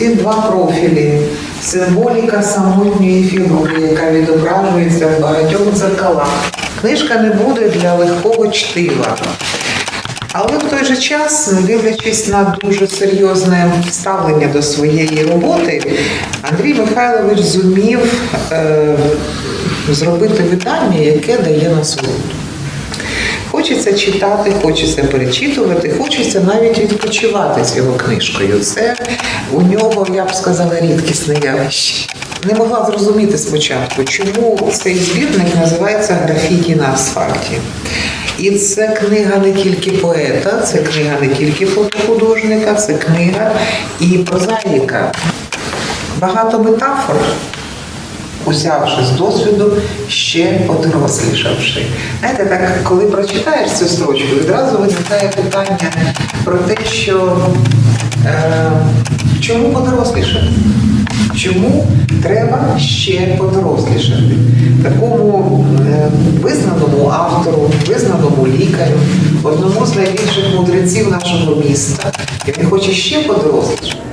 ці два профілі, символіка самотньої фігури, яка відображується в багатьох дзеркалах. Книжка не буде для легкого чтива. Але в той же час, дивлячись на дуже серйозне ставлення до своєї роботи, Андрій Михайлович зумів е, зробити видання, яке дає насолоду. Хочеться читати, хочеться перечитувати, хочеться навіть відпочивати з його книжкою. Це у нього, я б сказала, рідкісне явище. Не могла зрозуміти спочатку, чому цей збірник називається Графіті на асфальті. І це книга не тільки поета, це книга не тільки фотохудожника, це книга і прозаїка. Багато метафор, узявши з досвіду, ще подорослішавши. Знаєте, так, коли прочитаєш цю строчку, відразу виникає питання про те, що е, чому подорослішати? Чому треба ще подорослішати? Такому е, визнаному автору, визнаному лікарю, одному з найбільших мудреців нашого міста, який хоче ще подорослішати.